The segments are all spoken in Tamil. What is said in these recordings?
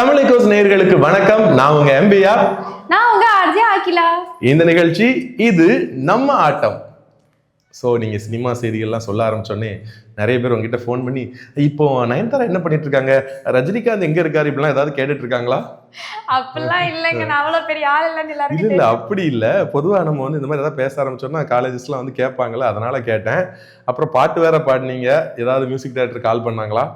தமிழிகோஸ் நேயர்களுக்கு வணக்கம். நான் உங்க எம்பிஆர். நான் உங்க ஆர்ஜே ஆக்கிலா இந்த நிகழ்ச்சி இது நம்ம ஆட்டம். ஸோ நீங்க சினிமா செய்திகள்லாம் சொல்ல ஆரம்பிச்சோன்னே நிறைய பேர் உங்ககிட்ட ஃபோன் பண்ணி இப்போ நயன்தாரா என்ன பண்ணிட்டு இருக்காங்க ரஜினிகாந்த் எங்க இருக்காரு? இப்படிலாம் ஏதாவது கேட்டுட்டு இருக்காங்களா அப்படிலாம் இல்லைங்க. நான் அவ்வளவு பெரிய ஆள் இல்லைன்னு இல்ல இல்ல. அப்படி இல்ல. பொதுவா நம்ம வந்து இந்த மாதிரி ஏதாவது பேச ஆரம்பிச்சோம்னா காலேஜஸ்லாம் வந்து கேட்பாங்களா அதனால கேட்டேன். அப்புறம் பாட்டு வேற பாடினீங்க. ஏதாவது மியூசிக் டைரக்டர் கால் பண்ணாங்களா?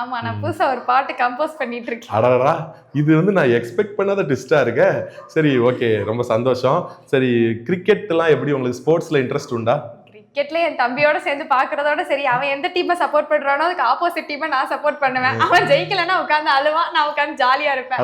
ஆமா நான் புதுசா ஒரு பாட்டு கம்போஸ் பண்ணிட்டு இருக்கேன் அடடா இது வந்து நான் எக்ஸ்பெக்ட் பண்ணாத ட்விஸ்டா இருக்க. சரி ஓகே ரொம்ப சந்தோஷம். சரி கிரிக்கெட்லாம் எப்படி உங்களுக்கு ஸ்போர்ட்ஸ்ல இன்ட்ரெஸ்ட் உண்டா? கிரிக்கெட்ல என் தம்பியோட சேர்ந்து பாக்குறதோட சரி அவன் எந்த டீமை சப்போர்ட் பண்றானோ அதுக்கு ஆப்போசிட் டீமை நான் சப்போர்ட் பண்ணுவேன். அவன் ஜெயிக்கலன்னா உட்காந்து அழுவான் நான் உட்காந்து ஜாலியா இருப்பேன்.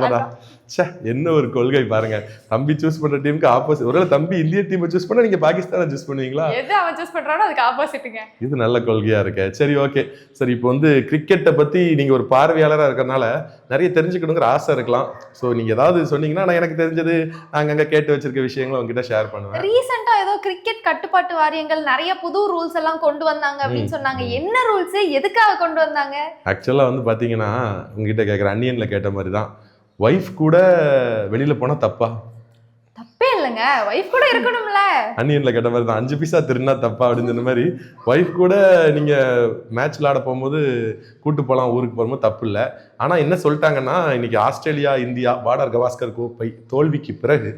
ச்சே என்ன ஒரு கொள்கை பாருங்க. தம்பி சூஸ் பண்ற டீமுக்கு ஆப்போசிட் ஒருவேளை தம்பி இந்திய டீமை சூஸ் பண்ணா நீங்க பாகிஸ்தானை சூஸ் பண்ணுவீங்களா? எது அவன் சூஸ் பண்றானோ அதுக்கு ஆப்போசிட்டுங்க இது நல்ல கொள்கையா இருக்கு. சரி ஓகே சரி இப்போ வந்து கிரிக்கெட்டை பத்தி நீங்க ஒரு பார்வையாளரா இருக்கறனால நிறைய தெரிஞ்சுக்கணுங்கிற ஆசை இருக்கலாம். ஸோ நீங்க ஏதாவது சொன்னீங்கன்னா நான் எனக்கு தெரிஞ்சது அங்கங்க கேட்டு வச்சிருக்க விஷயங்களை உங்ககிட்ட ஷேர் பண்ணுவேன். ரீசெண்டா ஏதோ கிரிக்கெட் கட்டுப்பாட்டு வாரியங்கள் நிறைய புது ரூல்ஸ் எல்லாம் கொண்டு வந்தாங்க அப்படின்னு சொன்னாங்க. என்ன ரூல்ஸ் எதுக்காக கொண்டு வந்தாங்க? ஆக்சுவலாக வந்து பார்த்தீங்கன்னா உங்ககிட்ட கேட்குற அன்னியனில் கேட்ட மாதிரி தான். ஒய்ஃப் கூட வெளியில் போனால் தப்பா? தப்பே இல்லைங்க. ஒய்ஃப் கூட இருக்கணும்ல. அன்னியனில் கேட்ட மாதிரி தான். அஞ்சு பைசா திருநா தப்பா அப்படின்னு சொன்ன மாதிரி ஒய்ஃப் கூட நீங்கள் மேட்ச் விளாட போகும்போது கூட்டு போகலாம் ஊருக்கு போகும்போது தப்பு இல்லை. ஆனால் என்ன சொல்லிட்டாங்கன்னா இன்னைக்கு ஆஸ்திரேலியா இந்தியா பார்டர் கவாஸ்கர் கோப்பை தோல்விக்கு பிறகு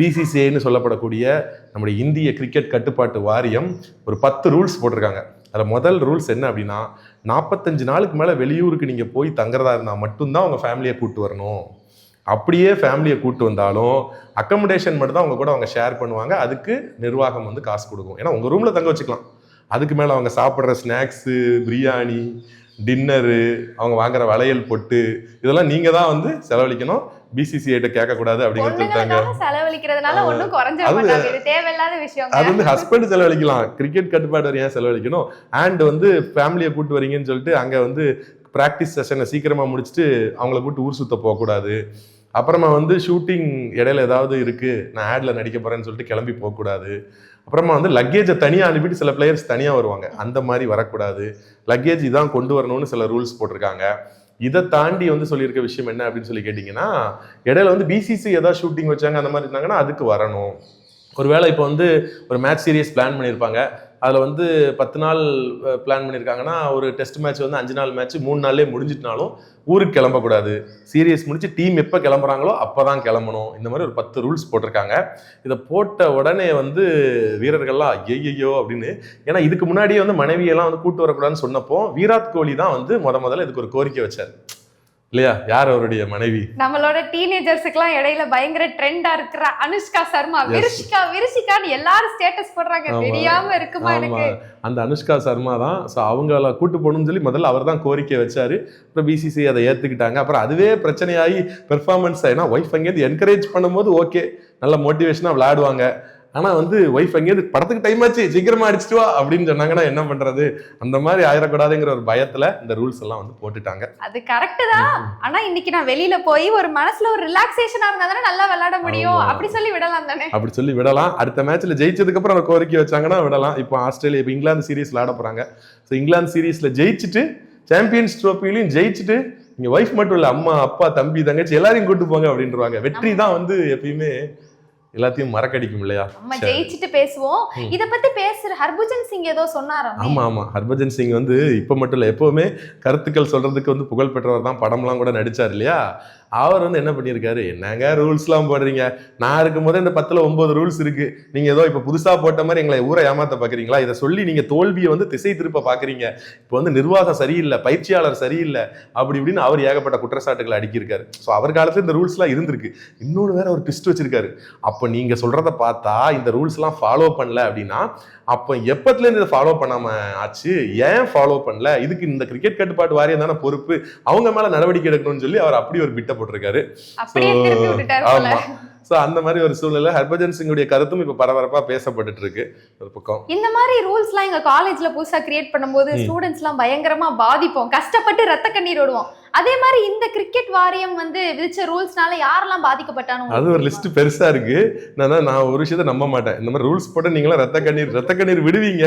பிசிசிஐன்னு சொல்லப்படக்கூடிய நம்முடைய இந்திய கிரிக்கெட் கட்டுப்பாட்டு வாரியம் ஒரு பத்து ரூல்ஸ் போட்டிருக்காங்க. அதில் முதல் ரூல்ஸ் என்ன அப்படின்னா நாற்பத்தஞ்சு நாளுக்கு மேலே வெளியூருக்கு நீங்கள் போய் தங்குறதா இருந்தால் மட்டும்தான் உங்கள் ஃபேமிலியை கூட்டு வரணும். அப்படியே ஃபேமிலியை கூட்டு வந்தாலும் அக்கமடேஷன் மட்டும் தான் அவங்க கூட அவங்க ஷேர் பண்ணுவாங்க. அதுக்கு நிர்வாகம் வந்து காசு கொடுக்கும். ஏன்னா உங்கள் ரூமில் தங்க வச்சுக்கலாம். அதுக்கு மேலே அவங்க சாப்பிட்ற ஸ்நாக்ஸு பிரியாணி டின்னரு அவங்க வாங்குற வளையல் பொட்டு இதெல்லாம் நீங்கள் தான் வந்து செலவழிக்கணும். பிசிசிஐட்ட கேட்கக்கூடாது அப்படிங்கிறது சொல்லிட்டாங்க. செலவழிக்கிறதுனால ஒண்ணும் குறைஞ்சிட அது- மாட்டாங்க தேவையில்லாத விஷயம் அது வந்து ஹஸ்பண்ட் செலவழிக்கலாம். கிரிக்கெட் கட்டுப்பாடு வரை ஏன் செலவழிக்கணும்? அண்ட் வந்து ஃபேமிலியை கூட்டு வரீங்கன்னு சொல்லிட்டு அங்கே வந்து ப்ராக்டிஸ் செஷனை சீக்கிரமாக முடிச்சுட்டு அவங்கள கூட்டு ஊர் சுத்த போகக்கூடாது. அப்புறமா வந்து ஷூட்டிங் இடையில ஏதாவது இருக்கு. நான் ஆட்ல நடிக்க போறேன்னு சொல்லிட்டு கிளம்பி போகக்கூடாது. அப்புறமா வந்து லக்கேஜை தனியாக அனுப்பிட்டு சில பிளேயர்ஸ் தனியாக வருவாங்க. அந்த மாதிரி வரக்கூடாது. லக்கேஜ் இதான் கொண்டு வரணும்னு சில ரூல்ஸ் போட்டிருக்காங்க. இதை தாண்டி வந்து சொல்லியிருக்க விஷயம் என்ன அப்படின்னு சொல்லி கேட்டிங்கன்னா இடையில வந்து பிசிசி ஏதாவது ஷூட்டிங் வச்சாங்க அந்த மாதிரி இருந்தாங்கன்னா அதுக்கு வரணும். ஒருவேளை இப்போ வந்து ஒரு மேட்ச் சீரியஸ் பிளான் பண்ணியிருப்பாங்க. அதில் வந்து பத்து நாள் பிளான் பண்ணியிருக்காங்கன்னா ஒரு டெஸ்ட் மேட்ச் வந்து அஞ்சு நாள் மேட்ச் மூணு நாள்லேயே முடிஞ்சிட்டனாலும் ஊருக்கு கிளம்பக்கூடாது. சீரியஸ் முடிச்சு டீம் எப்போ கிளம்புறாங்களோ அப்போ தான் கிளம்பணும். இந்த மாதிரி ஒரு பத்து ரூல்ஸ் போட்டிருக்காங்க. இதை போட்ட உடனே வந்து வீரர்கள்லாம் ஐயையோ அப்படின்னு. ஏன்னா இதுக்கு முன்னாடியே வந்து மனைவியெல்லாம் வந்து கூட்டு வரக்கூடாதுன்னு சொன்னப்போ விராட் கோலி தான் வந்து முத முதல்ல இதுக்கு ஒரு கோரிக்கை வச்சார். இல்லையா? யார் அவருடைய மனைவி? நம்மளோட டீனேஜர்ஸுக்குலாம் இடையில பயங்கர ட்ரெண்டா இருக்கிற அனுஷ்கா சர்மா. விருஷிகா விருஷிகான்னு எல்லாரும் ஸ்டேட்டஸ் போடுறாங்க. தெரியாம இருக்குமா எனக்கு? அந்த அனுஷ்கா சர்மா தான். ஸோ அவங்கள கூட்டு போகணும்னு சொல்லி முதல்ல அவர் தான் கோரிக்கை வச்சாரு. அப்புறம் பிசிசி அதை ஏத்துக்கிட்டாங்க. அப்புறம் அதுவே பிரச்சனையாகி பெர்ஃபார்மன்ஸ் ஏன்னா ஒய்ஃப் அங்கேருந்து என்கரேஜ் பண்ணும்போது ஓகே நல்ல மோட்டிவேஷனாக விளையாடுவாங்க. ஆனா வந்து ஒய்ஃப் அங்கேருந்து படத்துக்கு டைம் ஆச்சு சீக்கிரமா அடிச்சிட்டு வா அப்படின்னு சொன்னாங்கன்னா என்ன பண்றது? அந்த மாதிரி ஆயிடக்கூடாதுங்கிற ஒரு பயத்துல இந்த ரூல்ஸ் எல்லாம் வந்து போட்டுட்டாங்க. அது கரெக்ட் தான். ஆனா இன்னைக்கு நான் வெளியில போய் ஒரு மனசுல ஒரு ரிலாக்ஸேஷனா இருந்தா தானே நல்லா விளையாட முடியும். அப்படி சொல்லி விடலாம் தானே. அப்படி சொல்லி விடலாம். அடுத்த மேட்ச்ல ஜெயிச்சதுக்கு அப்புறம் கோரிக்கை வச்சாங்கன்னா விடலாம். இப்போ ஆஸ்திரேலியா இப்போ இங்கிலாந்து சீரீஸ் விளையாட போறாங்க. ஸோ இங்கிலாந்து சீரீஸ்ல ஜெயிச்சுட்டு சாம்பியன்ஸ் ட்ரோஃபிலையும் ஜெயிச்சுட்டு நீங்க ஒய்ஃப் மட்டும் இல்ல அம்மா அப்பா தம்பி தங்கச்சி எல்லாரையும் கூட்டு போங்க அப்படின்றவாங்க. வெற்றி தான் வந்து எப்பயுமே எல்லாத்தையும் மறக்கடிக்கும் இல்லையா? நம்ம. ஜெயிச்சுட்டு பேசுவோம். இத பத்தி பேசுற ஹர்பஜன் சிங் ஏதோ சொன்னாராமே. ஆமா ஆமா. ஹர்பஜன் சிங் வந்து இப்ப மட்டும் இல்ல எப்பவுமே கருத்துக்கள் சொல்றதுக்கு வந்து புகழ் பெற்றவர் தான். படம்லாம் கூட நடிச்சார் இல்லையா? அவர் வந்து என்ன பண்ணியிருக்காரு? என்னங்க ரூல்ஸ்லாம் போடுறீங்க? நான் இருக்கும்போது இந்த பத்தில் ஒன்பது ரூல்ஸ் இருக்குது நீங்கள் ஏதோ இப்போ புதுசாக போட்ட மாதிரி எங்களை ஊரை ஏமாத்த பார்க்குறீங்களா இதை சொல்லி நீங்கள் தோல்வியை வந்து திசை திருப்ப பார்க்குறீங்க இப்போ வந்து நிர்வாகம் சரியில்லை பயிற்சியாளர் சரியில்லை அப்படி இப்படின்னு அவர் ஏகப்பட்ட குற்றச்சாட்டுகளை அடுக்கியிருக்காரு. ஸோ அவர் காலத்தில் இந்த ரூல்ஸ்லாம் இருந்திருக்கு. இன்னொன்று வேற ஒரு ட்விஸ்ட் வச்சிருக்காரு. அப்போ நீங்கள் சொல்கிறத பார்த்தா இந்த ரூல்ஸ்லாம் ஃபாலோ பண்ணல அப்படின்னா அப்போ எப்பத்துலேருந்து இதை ஃபாலோ பண்ணாம ஆச்சு? ஏன் ஃபாலோ பண்ணல? இதுக்கு இந்த கிரிக்கெட் கட்டுப்பாட்டு வாரியம் தானே பொறுப்பு? அவங்க மேல நடவடிக்கை எடுக்கணும்னு சொல்லி அவர் அப்படி ஒரு பிட்டை போட்டிருக்காரு. அப்படியே So, திருப்பி விட்டுட்டாரு போல. ஆமா. ஸோ அந்த மாதிரி ஒரு சூழ்நிலை ஹர்பஜன் சிங்குடைய கருத்தும் இப்போ பரபரப்பா பேசப்பட்டுட்டு இருக்கு ஒரு பக்கம். இந்த மாதிரி ரூல்ஸ்லாம் எங்க காலேஜ்ல புதுசா கிரியேட் பண்ணும்போது. ஸ்டூடெண்ட்ஸ்லாம் பயங்கரமா பாதிப்போம். கஷ்டப்பட்டு ரத்த கண்ணீர் விடுவோம் அதே மாதிரி இந்த கிரிக்கெட் வாரியம் வந்து விதிச்ச ரூல்ஸ்னால யாரெல்லாம் பாதிக்கப்பட்டானோ அது ஒரு லிஸ்ட் பெருசா இருக்கு. நான் நான் ஒரு விஷயத்த நம்ப மாட்டேன். இந்த மாதிரி ரூல்ஸ் போட்டு நீங்களும் ரத்த கண்ணீர் ரத்த கண்ணீர் விடுவீங்க.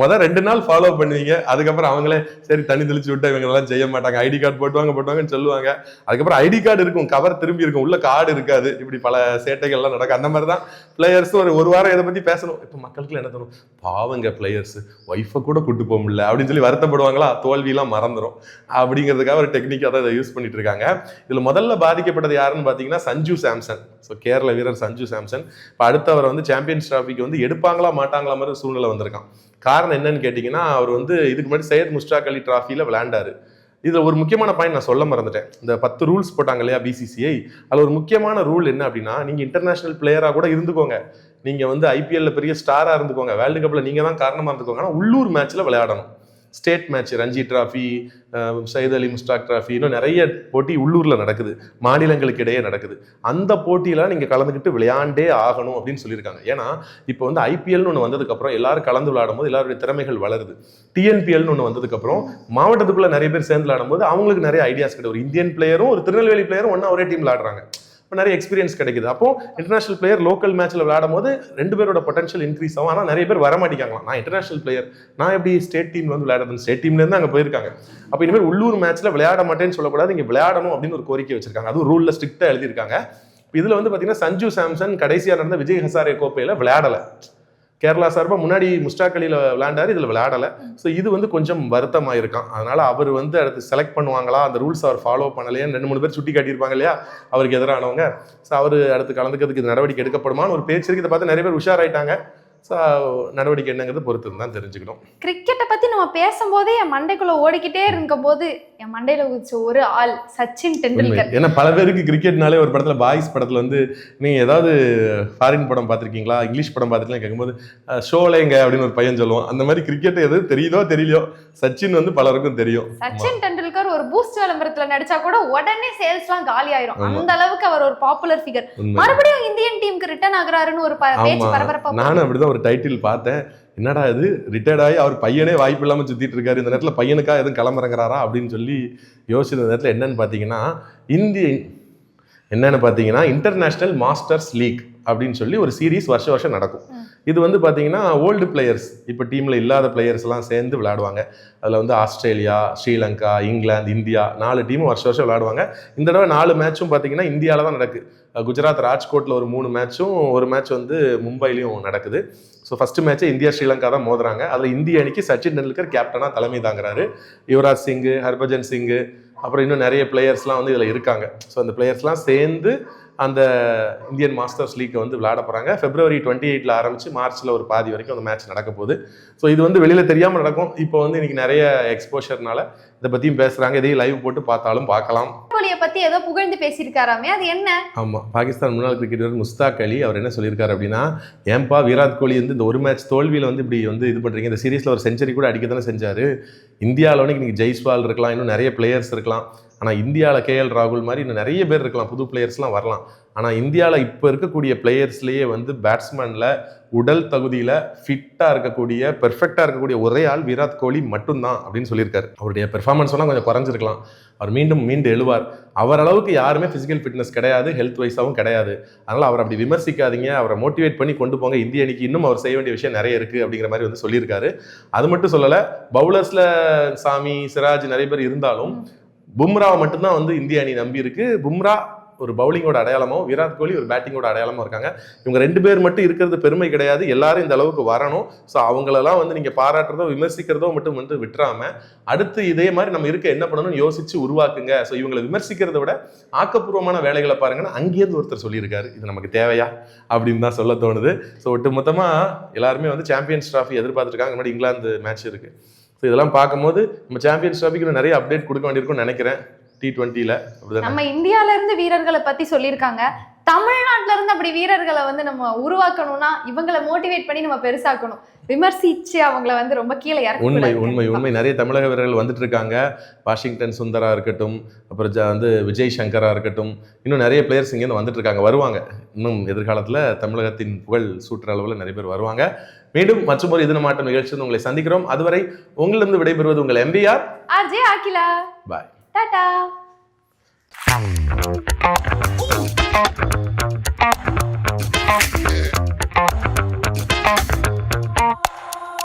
மொதல் ரெண்டு நாள் ஃபாலோ பண்ணுவீங்க. அதுக்கப்புறம் அவங்களே சரி தண்ணி தெளிச்சு விட்டு இவங்க எல்லாம் செய்ய மாட்டாங்க. ஐடி கார்டு போட்டுவாங்க போட்டுவாங்கன்னு சொல்லுவாங்க. அதுக்கப்புறம் ஐடி கார்டு இருக்கும் கவர் திரும்பி இருக்கும். உள்ள கார்டு இருக்காது. இப்படி பல சேட்டைகள்லாம் நடக்கும். அந்த மாதிரி தான் பிளேயர்ஸ் ஒரு ஒரு வாரம் இதை பத்தி பேசணும். இப்போ மக்களுக்கு என்ன தோணும்? பாவங்க பிளேயர்ஸ் ஒய்ஃபை கூட கூட்டு போக முடியல. அப்படின்னு சொல்லி வருத்தப்படுவாங்களா? தோல்வியெல்லாம் மறந்துடும் அப்படிங்கிறதுக்காக ஒரு டெக்னிக்காக தான் இதை யூஸ் பண்ணிட்டு இருக்காங்க இதுல முதல்ல பாதிக்கப்பட்டது யாருன்னு பார்த்தீங்கன்னா சஞ்சு சாம்சன். ஸோ கேரள வீரர் சஞ்சு சாம்சன். இப்போ அடுத்தவர் வந்து சாம்பியன்ஸ் டிராஃபிக்கு வந்து எடுப்பாங்களா மாட்டாங்களா மாதிரி சூழ்நிலை வந்திருக்கான். காரணம் என்னன்னு கேட்டிங்கன்னா அவர் வந்து இதுக்கு முன்னாடி சையத் முஸ்டாக் அலி டிராஃபியில் விளையாண்டாரு. இதில் ஒரு முக்கியமான பாயிண்ட் நான் சொல்ல மறந்துட்டேன். இந்த பத்து ரூல்ஸ் போட்டாங்க இல்லையா பிசிசிஐ அதில் ஒரு முக்கியமான ரூல் என்ன அப்படின்னா நீங்கள் இன்டர்நேஷனல் பிளேயராக கூட இருந்துக்கோங்க. நீங்கள் வந்து ஐபிஎல்ல பெரிய ஸ்டாராக இருந்துக்கோங்க. வேர்ல்டு கப்பில் நீங்கள் தான் காரணமாக இருந்துக்கோங்க. ஆனால் உள்ளூர் மேட்ச்சில் விளையாடணும். State match Ranji trophy Syed Ali Mushtaq trophy இன்னும் நிறைய போட்டி உள்ளூரில் நடக்குது மாநிலங்களுக்கு இடையே நடக்குது. அந்த போட்டியெல்லாம் நீங்கள் கலந்துக்கிட்டு விளையாண்டே ஆகணும் அப்படின்னு சொல்லியிருக்காங்க. ஏன்னா இப்போ வந்து ஐபிஎல்னு ஒன்று வந்ததுக்கப்புறம் எல்லாரும் கலந்து விளையாடும் போது எல்லாருடைய திறமைகள் வளருது. டிஎன்பிஎல்னு ஒன்று வந்ததுக்கப்புறம் மாவட்டத்துக்குள்ளே நிறைய பேர் சேர்ந்து விளையாடும் போது அவங்களுக்கு நிறைய ஐடியாஸ் கிடையாது ஒரு இந்தியன் பிளேயரும் ஒரு திருநெல்வேலி பிளேயரும் ஒன்றா ஒரே டீம் விளையாடுறாங்க இப்போ நிறைய எக்ஸ்பீரியன்ஸ் கிடைக்குது. அப்போ இன்டர்நேஷனல் பிளேயர் லோக்கல் மேட்ச்சில் விளையாடும் போது ரெண்டு பேரோட பொட்டன்ஷியல் இன்க்ரீஸ் ஆகும். ஆனால் நிறைய பேர் வர நான் இன்டர்நேஷனல் பிளேயர் நான் எப்படி ஸ்டேட் டீம்ல வந்து விளையாடுறது ஸ்டேட் டீம்லேருந்து அங்கே போயிருக்காங்க. அப்போ இனிமேல் உள்ளூர் மேட்ச்சில் விளையாட மாட்டேன்னு சொல்லக்கூடாது. இங்கே விளையாடணும் அப்படின்னு ஒரு கோரிக்கை வச்சிருக்காங்க. அதுவும் ரூலில் ஸ்ட்ரிக்டாக எழுதியிருக்காங்க. இதில் வந்து பார்த்தீங்கன்னா சஞ்சு சாம்சன் கடைசியாக நடந்த விஜய் ஹசாரே கோப்பையில் விளையாடலை. கேரளா சார்பாக முன்னாடி முஸ்டாக் அலியில் விளையாண்டாரு இதில் விளையாடலை. ஸோ இது வந்து கொஞ்சம் வருத்தமாக இருக்கான் அதனால் அவர் வந்து அடுத்து செலக்ட் பண்ணுவாங்களா? அந்த ரூல்ஸ் அவர் ஃபாலோ பண்ணலையான்னு ரெண்டு மூணு பேர் சுட்டி காட்டியிருப்பாங்க இல்லையா? அவருக்கு எதிரானவங்க. ஸோ அவர் அடுத்து கலந்துக்கிறதுக்கு இது நடவடிக்கை எடுக்கப்படுமான்னு ஒரு பேச்சு இருக்கு. இதை பார்த்து நிறைய பேர் உஷாராயிட்டாங்க. ஸோ நடவடிக்கை என்னங்கிறது பொறுத்து தான் தெரிஞ்சுக்கணும். கிரிக்கெட்டை பத்தி நம்ம பேசும்போதே என் மண்டைக்குள்ள ஓடிக்கிட்டே இருக்கும் போது என் மண்டையில குதிச்ச ஒரு ஆள் சச்சின். டெண்டுல்கர். ஏன்னா பல பேருக்கு கிரிக்கெட்னாலே ஒரு படத்துல பாய்ஸ் படத்துல வந்து நீங்க ஏதாவது ஃபாரின் படம் பார்த்திருக்கீங்களா? இங்கிலீஷ் படம் பார்த்துருக்கீங்களா கேட்கும்போது ஷோலேங்க அப்படின்னு ஒரு பையன் சொல்லுவான். அந்த மாதிரி கிரிக்கெட் எது தெரியுதோ தெரியலையோ சச்சின் வந்து பலருக்கும் தெரியும். சச்சின் டெண்டுல்கர் ஒரு பூஸ்ட் விளம்பரத்துல நடிச்சா கூட உடனே சேல்ஸ் எல்லாம் காலி ஆயிரும். அந்த அளவுக்கு அவர் ஒரு பாப்புலர் ஃபிகர் மறுபடியும் இந்தியன் ரிட்டர்ன் ஆகுறாருன்னு ஒரு பேச்சு பரபரப்பா நானும் அப்படிதான் ஒரு டைட்டில் பார்த்தேன். என்னடா இது? ரிட்டையர்ட் ஆகி அவர் பையனே வாய்ப்பு இல்லாம சுத்திட்டு இருக்காரு. இந்த நேரத்துல பையனுக்கா எதுவும் கிளம்புறங்கிறாரா அப்படின்னு சொல்லி யோசிச்ச நேரத்துல என்னன்னு பாத்தீங்கன்னா இந்திய என்னன்னு பாத்தீங்கன்னா இன்டர்நேஷனல் மாஸ்டர்ஸ் லீக் அப்படின்னு சொல்லி ஒரு சீரீஸ் வருஷம் வருஷம் நடக்கும். இது வந்து பாத்தீங்கன்னா ஓல்டு பிளேயர்ஸ் இப்போ டீம்ல இல்லாத பிளேயர்ஸ் எல்லாம் சேர்ந்து விளையாடுவாங்க. அதுல வந்து ஆஸ்திரேலியா ஸ்ரீலங்கா இங்கிலாந்து இந்தியா நாலு டீமும் வருஷம் வருஷம் விளையாடுவாங்க. இந்த தடவை நாலு மேட்சும் பாத்தீங்கன்னா இந்தியாவில தான் நடக்கு. அஹ் குஜராத் ராஜ்கோட்டில் ஒரு மூணு மேட்சும் ஒரு மேட்ச் வந்து மும்பைலையும் நடக்குது. ஸோ ஃபஸ்ட்டு மேட்ச்சே இந்தியா ஸ்ரீலங்கா தான் மோதுறாங்க. அதில் இந்திய அணிக்கு சச்சின் டெண்டுல்கர் கேப்டனாக தலைமை தாங்குறாரு. யுவராஜ் சிங்கு ஹர்பஜன் சிங்கு அப்புறம் இன்னும் நிறைய பிளேயர்ஸ்லாம் வந்து இதில் இருக்காங்க. ஸோ அந்த பிளேயர்ஸ்லாம் சேர்ந்து அந்த இந்தியன் மாஸ்டர்ஸ் லீக்கை வந்து விளையாட போகிறாங்க பிப்ரவரி டுவெண்ட்டி எயிட்டில் ஆரம்பிச்சு மார்ச்சில் ஒரு பாதி வரைக்கும் அந்த மேட்ச் நடக்க போகுது. ஸோ இது வந்து வெளியில் தெரியாமல் நடக்கும். இப்போ வந்து இன்னைக்கு நிறைய எக்ஸ்போஷர்னால இதை பற்றியும் பேசுகிறாங்க இதையும் லைவ் போட்டு பார்த்தாலும் பார்க்கலாம். பத்தி ஏதோ புகழ்ந்து பேசியிருக்காராமே. அது என்ன? ஆமாம் பாகிஸ்தான் முன்னாள் கிரிக்கெட் வீரர் முஸ்தாக் அலி அவர் என்ன சொல்லியிருக்காரு அப்படின்னா ஏன்பா விராட் கோலி வந்து இந்த ஒரு மேட்ச் தோல்வியில் வந்து இப்படி வந்து இது பண்ணுறீங்க இந்த சீரீஸில் ஒரு செஞ்சுரி கூட அடிக்க தானே செஞ்சார். இந்தியாவில் வந்து இன்னைக்கு ஜெய்ஸ்வால் இருக்கலாம். இன்னும் நிறைய பிளேயர்ஸ் இருக்கலாம். ஆனால் இந்தியாவில் கேஎல் ராகுல் மாதிரி இன்னும் நிறைய பேர் இருக்கலாம் புது பிளேயர்ஸ்லாம் வரலாம். ஆனால் இந்தியாவில் இப்போ இருக்கக்கூடிய பிளேயர்ஸ்லேயே வந்து பேட்ஸ்மேனில் உடல் தகுதியில் ஃபிட்டாக இருக்கக்கூடிய பெர்ஃபெக்டாக இருக்கக்கூடிய ஒரே ஆள் விராட் கோலி மட்டும்தான் அப்படின்னு சொல்லியிருக்காரு. அவருடைய பெர்ஃபார்மன்ஸ் எல்லாம் கொஞ்சம் குறைஞ்சிருக்கலாம். அவர் மீண்டும் மீண்டு எழுவார். அவர் அளவுக்கு யாருமே ஃபிசிக்கல் ஃபிட்னஸ் கிடையாது ஹெல்த் வைஸாகவும் கிடையாது. அதனால் அவர் அப்படி விமர்சிக்காதீங்க. அவரை மோட்டிவேட் பண்ணி கொண்டு போங்க. இந்திய அணிக்கு இன்னும் அவர் செய்ய வேண்டிய விஷயம் நிறைய இருக்குது அப்படிங்கிற மாதிரி வந்து சொல்லியிருக்காரு. அது மட்டும் சொல்லலை பவுலர்ஸில் சாமி சிராஜ் நிறைய பேர் இருந்தாலும் பும்ராவை மட்டும்தான் வந்து இந்திய அணி நம்பி இருக்கு பும்ரா ஒரு பவுலிங்கோட அடையாளமும் விராட் கோலி ஒரு பேட்டிங்கோட அடையாளமும் இருக்காங்க. இவங்க ரெண்டு பேர் மட்டும் இருக்கிறது பெருமை கிடையாது. எல்லாரும் இந்த அளவுக்கு வரணும். ஸோ அவங்களெல்லாம் வந்து நீங்கள் பாராட்டுறதோ விமர்சிக்கிறதோ மட்டும் வந்து விட்டுறாம அடுத்து இதே மாதிரி நம்ம இருக்க என்ன பண்ணணும்னு யோசிச்சு உருவாக்குங்க. ஸோ இவங்களை விமர்சிக்கிறத விட ஆக்கப்பூர்வமான வேலைகளை பாருங்கன்னு அங்கேயிருந்து ஒருத்தர் சொல்லியிருக்காரு. இது நமக்கு தேவையா? அப்படின்னு தான் சொல்ல தோணுது. ஸோ ஒட்டு மொத்தமா எல்லாருமே வந்து சாம்பியன்ஸ் ட்ராஃபி எதிர்பார்த்துருக்காங்க முன்னாடி இங்கிலாந்து மேட்ச் இருக்குது ஸோ இதெல்லாம் பார்க்கும்போது நம்ம சாம்பியன்ஸ் ட்ராஃபிக்கு நிறைய அப்டேட் கொடுக்க வேண்டியிருக்கும்னு நினைக்கிறேன். டி டுவெண்ட்டியில் நம்ம இந்தியால இருந்து வீரர்களை பத்தி சொல்லியிருக்காங்க. தமிழ்நாட்டுல இருந்து அப்படி வீரர்களை வந்து நம்ம உருவாக்கணும்னா இவங்களை மோட்டிவேட் பண்ணி நம்ம பெருசாக்கணும். விமர்சிச்சு அவங்கள வந்து ரொம்ப கீழே இறக்க உண்மை. உண்மை உண்மை. நிறைய தமிழக வீரர்கள் வந்துட்டு இருக்காங்க. வாஷிங்டன் சுந்தரா இருக்கட்டும் அப்புறம் வந்து விஜய் சங்கரா இருக்கட்டும் இன்னும் நிறைய பிளேயர்ஸ் இங்கேருந்து வந்துட்டு இருக்காங்க வருவாங்க. இன்னும் எதிர்காலத்தில் தமிழகத்தின் புகழ் சூற்ற அளவில் நிறைய பேர் வருவாங்க. மீண்டும் மற்றும் ஒரு இது மாற்றம் நிகழ்ச்சியில் உங்களை சந்திக்கிறோம். அதுவரை உங்களிருந்து விடைபெறுவது உங்கள் MBR RJ Akila bye. Tata